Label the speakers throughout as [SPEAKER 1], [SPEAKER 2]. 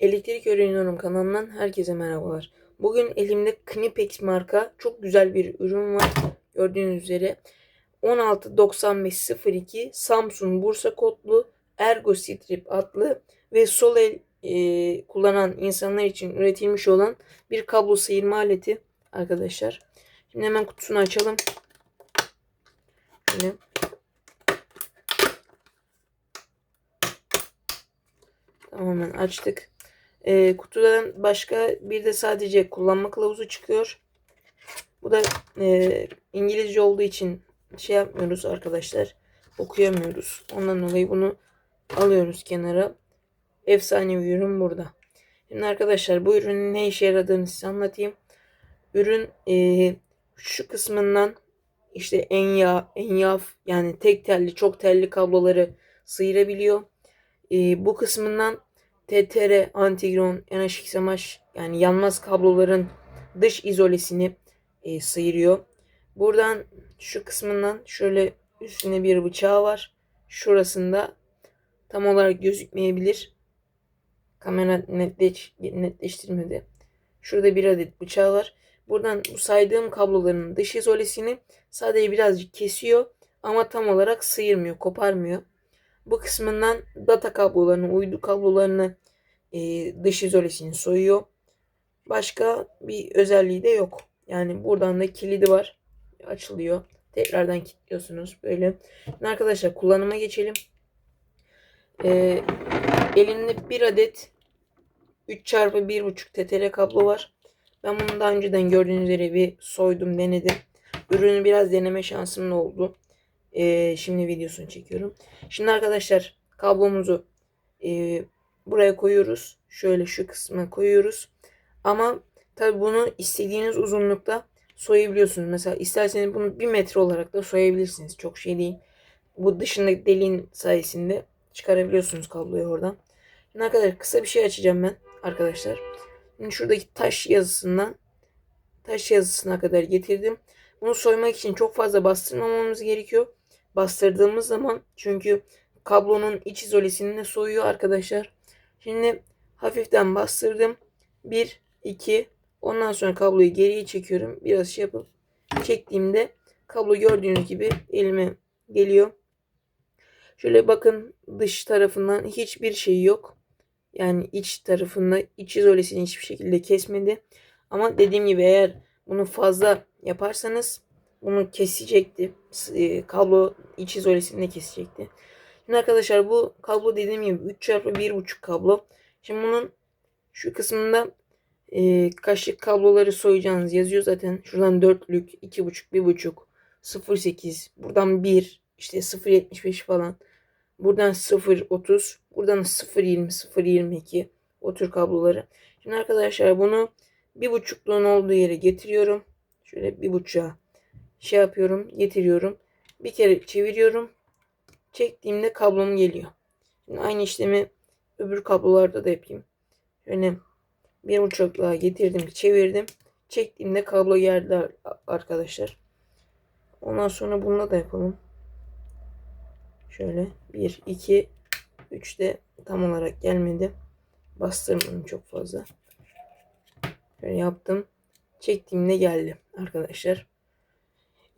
[SPEAKER 1] Elektrik Öğreniyorum kanalından herkese merhabalar. Bugün elimde Knipex marka çok güzel bir ürün var. Gördüğünüz üzere 169502 Samsung Bursa kodlu Ergo Strip adlı ve sol el e, kullanan insanlar için üretilmiş olan bir kablo sıyırma aleti arkadaşlar. Şimdi hemen kutusunu açalım. Şöyle. Tamamen açtık. E, kutudan başka bir de sadece kullanma kılavuzu çıkıyor. Bu da e, İngilizce olduğu için şey yapmıyoruz arkadaşlar. Okuyamıyoruz. Ondan dolayı bunu alıyoruz kenara. Efsane bir ürün burada. Şimdi arkadaşlar bu ürünün ne işe yaradığını size anlatayım. Ürün e, şu kısmından işte enya, enyaf yani tek telli çok telli kabloları sıyırabiliyor. E, bu kısmından TTR, antigron, NHXMH yani yanmaz kabloların dış izolesini e, sıyırıyor. Buradan şu kısmından şöyle üstüne bir bıçağı var. Şurasında tam olarak gözükmeyebilir. Kamera netleş, netleştirmedi. Şurada bir adet bıçağı var. Buradan bu saydığım kabloların dış izolesini sadece birazcık kesiyor ama tam olarak sıyırmıyor, koparmıyor. Bu kısmından data kablolarını, uydu kablolarını e, dış izolesini soyuyor. Başka bir özelliği de yok. Yani buradan da kilidi var. Açılıyor. Tekrardan kilitliyorsunuz böyle. Şimdi arkadaşlar kullanıma geçelim. E, elimde bir adet 3 çarpı 1.5 TTL kablo var. Ben bunu daha önceden gördüğünüz üzere bir soydum, denedim. Ürünü biraz deneme şansım oldu. Ee, şimdi videosunu çekiyorum. Şimdi arkadaşlar kablomuzu e, buraya koyuyoruz. Şöyle şu kısma koyuyoruz. Ama tabi bunu istediğiniz uzunlukta soyabiliyorsunuz. Mesela isterseniz bunu bir metre olarak da soyabilirsiniz. Çok şey değil. Bu dışındaki deliğin sayesinde çıkarabiliyorsunuz kabloyu oradan. Şimdi arkadaşlar kısa bir şey açacağım ben arkadaşlar. Şimdi şuradaki taş yazısından taş yazısına kadar getirdim. Bunu soymak için çok fazla bastırmamamız gerekiyor. Bastırdığımız zaman çünkü kablonun iç izolesini de soyuyor arkadaşlar. Şimdi hafiften bastırdım. 1, 2, ondan sonra kabloyu geriye çekiyorum. Biraz şey yapıp çektiğimde kablo gördüğünüz gibi elime geliyor. Şöyle bakın dış tarafından hiçbir şey yok. Yani iç tarafında iç izolesini hiçbir şekilde kesmedi. Ama dediğim gibi eğer bunu fazla yaparsanız bunu kesecekti. E, kablo iç izolesini kesecekti. Şimdi arkadaşlar bu kablo dediğim gibi 3 çarpı 1.5 kablo. Şimdi bunun şu kısmında e, kaşık kabloları soyacağınız yazıyor zaten. Şuradan 4'lük, 2.5, 1.5, 0.8, buradan 1, işte 0.75 falan. Buradan 0.30, buradan 0.20, 0.22 o tür kabloları. Şimdi arkadaşlar bunu bir buçukluğun olduğu yere getiriyorum. Şöyle bir buçuğa şey yapıyorum, getiriyorum. Bir kere çeviriyorum. Çektiğimde kablom geliyor. Şimdi aynı işlemi öbür kablolarda da yapayım. Şöyle bir buçukluğa getirdim, çevirdim. Çektiğimde kablo geldi arkadaşlar. Ondan sonra bununla da yapalım. Şöyle 1, 2, 3 de tam olarak gelmedi. Bastırmadım çok fazla. Şöyle yaptım. Çektiğimde geldi arkadaşlar.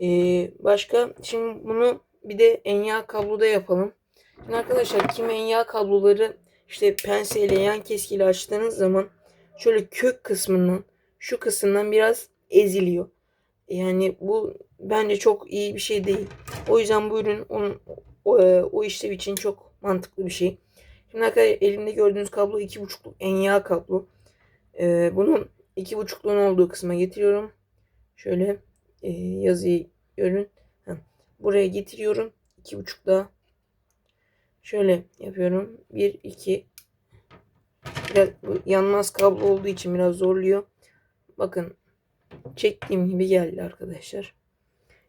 [SPEAKER 1] Ee, başka şimdi bunu bir de enya kabloda yapalım. Şimdi arkadaşlar kim enya kabloları işte penseyle yan keskiyle açtığınız zaman şöyle kök kısmından şu kısımdan biraz eziliyor. Yani bu bence çok iyi bir şey değil. O yüzden bu ürün onun o, e, o işlev için çok mantıklı bir şey. Şimdi arkadaşlar elimde gördüğünüz kablo 2.5'luk enya kablo. Ee, bunun 2.5'luğun olduğu kısma getiriyorum. Şöyle e, yazıyı görün. Heh. Buraya getiriyorum. 2.5'da şöyle yapıyorum. 1 2 biraz bu yanmaz kablo olduğu için biraz zorluyor. Bakın çektiğim gibi geldi arkadaşlar.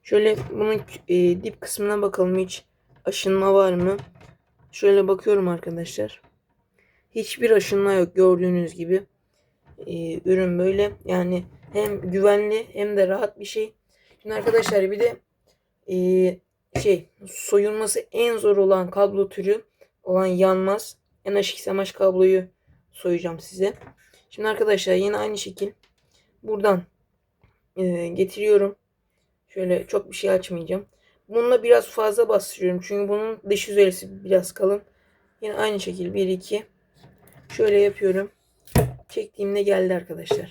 [SPEAKER 1] Şöyle bunun e, dip kısmına bakalım hiç aşınma var mı? Şöyle bakıyorum arkadaşlar. Hiçbir aşınma yok gördüğünüz gibi. Ee, ürün böyle. Yani hem güvenli hem de rahat bir şey. Şimdi arkadaşlar bir de e, şey soyulması en zor olan kablo türü olan yanmaz. NHXMH kabloyu soyacağım size. Şimdi arkadaşlar yine aynı şekil buradan e, getiriyorum. Şöyle çok bir şey açmayacağım. Bununla biraz fazla bastırıyorum. Çünkü bunun dış yüzeysi biraz kalın. Yine aynı şekil 1 2 şöyle yapıyorum. Çektiğimde geldi arkadaşlar.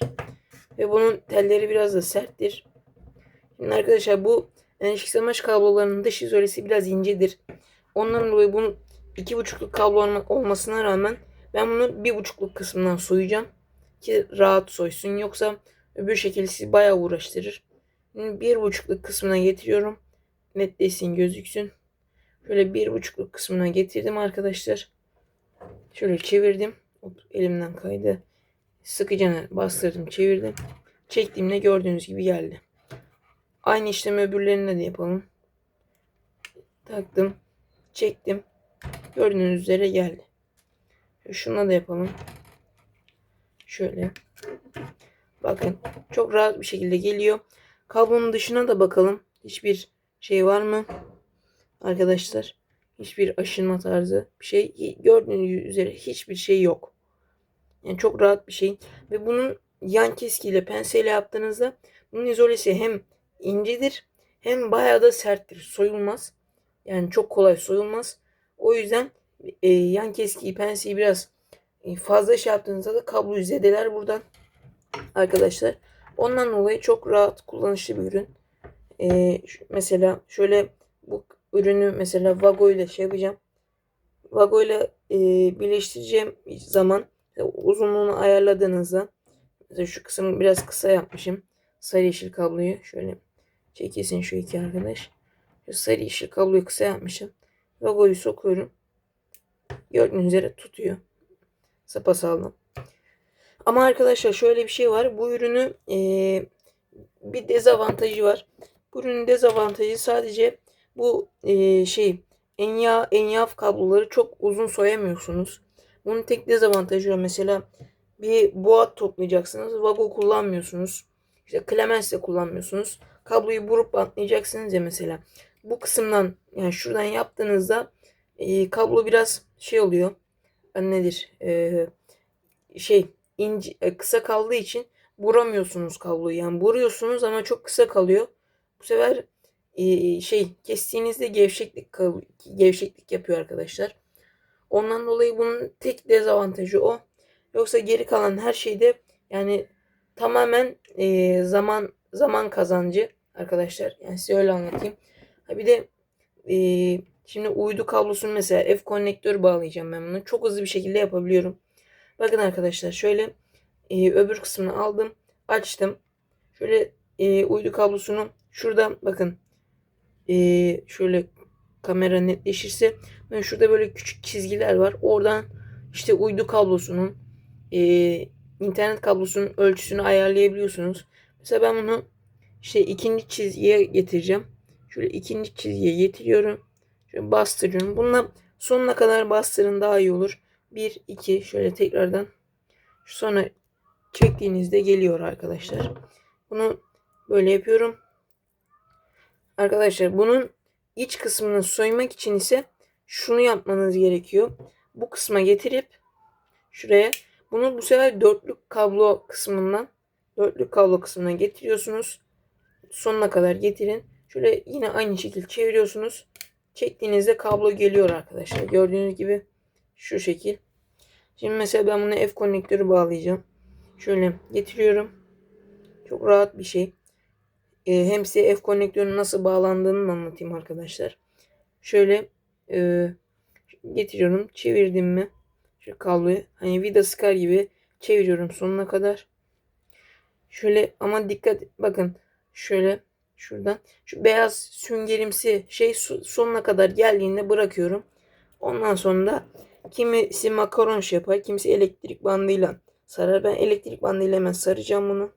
[SPEAKER 1] Ve bunun telleri biraz da serttir. Arkadaşlar bu NXMH kablolarının dış yüzeysi biraz incedir. Ondan dolayı bunun iki buçukluk kablo olmasına rağmen ben bunu bir buçukluk kısmından soyacağım. Ki rahat soysun. Yoksa öbür şekilde sizi bayağı uğraştırır. Bir buçukluk kısmına getiriyorum. Netleşsin gözüksün. Şöyle bir buçukluk kısmına getirdim arkadaşlar. Şöyle çevirdim. Hop, elimden kaydı. Sıkıca bastırdım çevirdim. Çektiğimde gördüğünüz gibi geldi. Aynı işlemi öbürlerine de yapalım. Taktım. Çektim. Gördüğünüz üzere geldi. Şuna da yapalım. Şöyle. Bakın çok rahat bir şekilde geliyor. Kablonun dışına da bakalım. Hiçbir şey var mı? Arkadaşlar. Hiçbir aşınma tarzı bir şey. Gördüğünüz üzere hiçbir şey yok. Yani çok rahat bir şey. Ve bunun yan keskiyle penseyle yaptığınızda bunun izolesi hem incedir hem bayağı da serttir. Soyulmaz. Yani çok kolay soyulmaz. O yüzden e, yan keskiyi penseyi biraz e, fazla şey yaptığınızda da kabloyu zedeler buradan. Arkadaşlar. Ondan dolayı çok rahat kullanışlı bir ürün. E, mesela şöyle bu ürünü mesela Vago ile şey yapacağım. Vago ile e, birleştireceğim zaman uzunluğunu ayarladığınızda mesela şu kısmı biraz kısa yapmışım. Sarı yeşil kabloyu şöyle çekilsin şu iki arkadaş. Şu sarı yeşil kabloyu kısa yapmışım. Vagoyu sokuyorum. Gördüğünüz üzere tutuyor. Sapasağlam. Ama arkadaşlar şöyle bir şey var. Bu ürünü e, bir dezavantajı var. Bu ürünün dezavantajı sadece bu e, şey enya enyaf kabloları çok uzun soyamıyorsunuz. Bunun tek dezavantajı o. Mesela bir boğat toplayacaksınız. Vago kullanmıyorsunuz. İşte Clemens de kullanmıyorsunuz. Kabloyu burup bantlayacaksınız ya mesela. Bu kısımdan yani şuradan yaptığınızda e, kablo biraz şey oluyor. Yani nedir? E, şey ince, e, kısa kaldığı için vuramıyorsunuz kabloyu. Yani vuruyorsunuz ama çok kısa kalıyor. Bu sefer e, şey kestiğinizde gevşeklik gevşeklik yapıyor arkadaşlar. Ondan dolayı bunun tek dezavantajı o. Yoksa geri kalan her şeyde yani tamamen e, zaman zaman kazancı arkadaşlar. Yani size öyle anlatayım. Ha bir de e, şimdi uydu kablosunu mesela F konnektör bağlayacağım ben bunu. Çok hızlı bir şekilde yapabiliyorum. Bakın arkadaşlar şöyle e, öbür kısmını aldım. Açtım. Şöyle e, uydu kablosunu şurada bakın e, şöyle kamera netleşirse ben şurada böyle küçük çizgiler var. Oradan işte uydu kablosunun e, internet kablosunun ölçüsünü ayarlayabiliyorsunuz. Mesela ben bunu işte ikinci çizgiye getireceğim. Şöyle ikinci çizgiye getiriyorum. Şöyle bastırıyorum. Bununla sonuna kadar bastırın daha iyi olur. 1, 2 şöyle tekrardan. Sonra çektiğinizde geliyor arkadaşlar. Bunu böyle yapıyorum. Arkadaşlar bunun iç kısmını soymak için ise şunu yapmanız gerekiyor. Bu kısma getirip şuraya bunu bu sefer dörtlük kablo kısmından dörtlük kablo kısmına getiriyorsunuz. Sonuna kadar getirin. Şöyle yine aynı şekilde çeviriyorsunuz. Çektiğinizde kablo geliyor arkadaşlar. Gördüğünüz gibi şu şekil. Şimdi mesela ben bunu F konnektörü bağlayacağım. Şöyle getiriyorum. Çok rahat bir şey. Ee, hem size F konnektörünün nasıl bağlandığını anlatayım arkadaşlar. Şöyle e, getiriyorum. Çevirdim mi? Şu kabloyu hani vida sıkar gibi çeviriyorum sonuna kadar. Şöyle ama dikkat bakın şöyle şuradan şu beyaz süngerimsi şey sonuna kadar geldiğinde bırakıyorum. Ondan sonra da kimisi makaron şey yapar, kimisi elektrik bandıyla sarar. Ben elektrik bandıyla hemen saracağım bunu.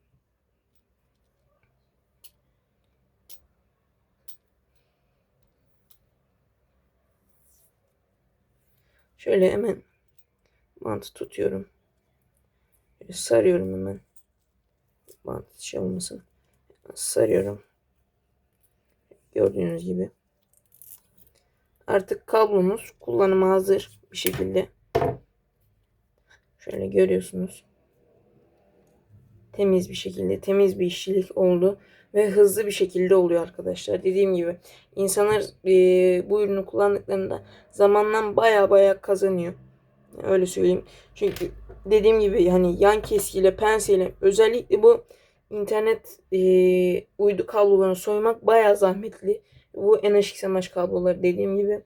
[SPEAKER 1] Şöyle hemen bantı tutuyorum. Şöyle sarıyorum hemen. Bant şey olmasın. Sarıyorum. Gördüğünüz gibi. Artık kablomuz kullanıma hazır bir şekilde. Şöyle görüyorsunuz. Temiz bir şekilde, temiz bir işçilik oldu ve hızlı bir şekilde oluyor arkadaşlar. Dediğim gibi insanlar e, bu ürünü kullandıklarında zamandan baya baya kazanıyor. Öyle söyleyeyim. Çünkü dediğim gibi hani yan keskiyle, penseyle özellikle bu internet e, uydu kablolarını soymak baya zahmetli. Bu NHXMH kabloları dediğim gibi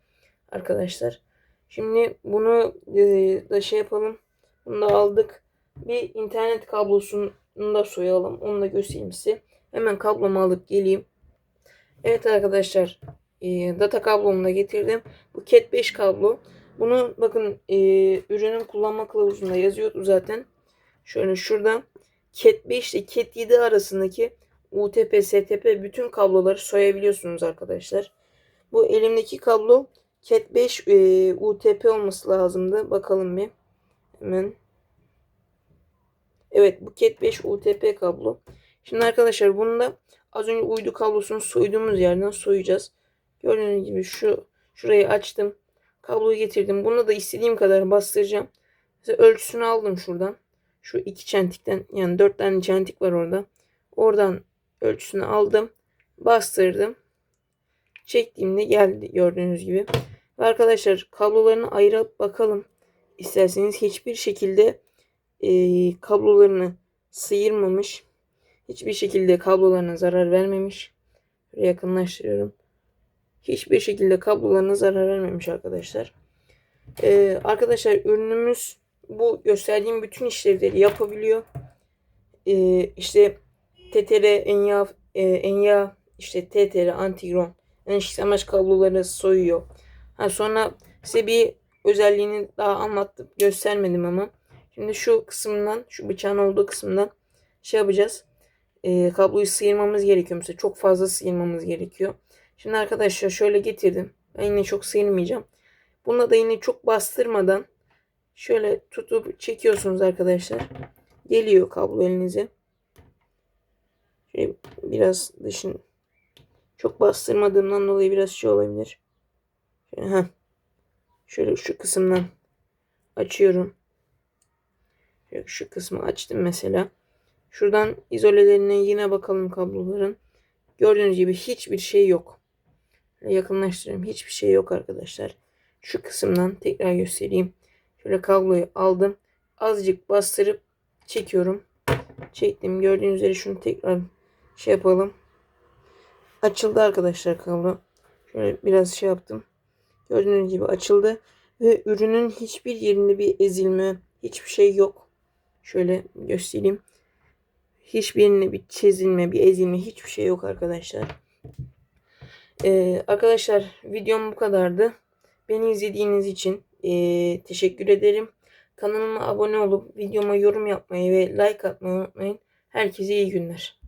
[SPEAKER 1] arkadaşlar. Şimdi bunu e, da şey yapalım. Bunu da aldık. Bir internet kablosunu da soyalım. Onu da göstereyim size. Hemen kablomu alıp geleyim. Evet arkadaşlar. E, data kablomu da getirdim. Bu Cat 5 kablo. Bunu bakın e, ürünün kullanma kılavuzunda yazıyordu zaten. Şöyle şurada Cat 5 ile Cat 7 arasındaki UTP, STP bütün kabloları soyabiliyorsunuz arkadaşlar. Bu elimdeki kablo Cat 5 e, UTP olması lazımdı. Bakalım bir. Hemen. Evet bu Cat 5 UTP kablo. Şimdi arkadaşlar bunu da az önce uydu kablosunu soyduğumuz yerden soyacağız. Gördüğünüz gibi şu şurayı açtım. Kabloyu getirdim. Bunu da istediğim kadar bastıracağım. Mesela ölçüsünü aldım şuradan. Şu iki çentikten yani dört tane çentik var orada. Oradan ölçüsünü aldım. Bastırdım. Çektiğimde geldi gördüğünüz gibi. Ve arkadaşlar kablolarını ayırıp bakalım. İsterseniz hiçbir şekilde e, kablolarını sıyırmamış. Hiçbir şekilde kablolarına zarar vermemiş. Şöyle yakınlaştırıyorum. Hiçbir şekilde kablolarına zarar vermemiş arkadaşlar. Ee, arkadaşlar ürünümüz bu gösterdiğim bütün işlevleri yapabiliyor. Ee, işte TTR, Enya, e, Enya, işte TTR, Antigron, NHXMH kabloları soyuyor. Ha, sonra size bir özelliğini daha anlattım, göstermedim ama. Şimdi şu kısımdan, şu bıçağın olduğu kısımdan şey yapacağız. Ee, kabloyu sıyırmamız gerekiyor. Mesela çok fazla sıyırmamız gerekiyor. Şimdi arkadaşlar şöyle getirdim. Ben yine çok sıyırmayacağım. Buna da yine çok bastırmadan şöyle tutup çekiyorsunuz arkadaşlar. Geliyor kablo elinize. Şöyle biraz dışın çok bastırmadığımdan dolayı biraz şey olabilir. Şöyle, şöyle şu kısımdan açıyorum. Şöyle şu kısmı açtım mesela. Şuradan izolelerine yine bakalım kabloların. Gördüğünüz gibi hiçbir şey yok. Yakınlaştırayım. Hiçbir şey yok arkadaşlar. Şu kısımdan tekrar göstereyim. Şöyle kabloyu aldım. Azıcık bastırıp çekiyorum. Çektim. Gördüğünüz üzere şunu tekrar şey yapalım. Açıldı arkadaşlar kablo. Şöyle biraz şey yaptım. Gördüğünüz gibi açıldı. Ve ürünün hiçbir yerinde bir ezilme, hiçbir şey yok. Şöyle göstereyim. Hiçbir yerine bir çizilme, bir ezilme, hiçbir şey yok arkadaşlar. Ee, arkadaşlar videom bu kadardı. Beni izlediğiniz için ee, teşekkür ederim. Kanalıma abone olup videoma yorum yapmayı ve like atmayı unutmayın. Herkese iyi günler.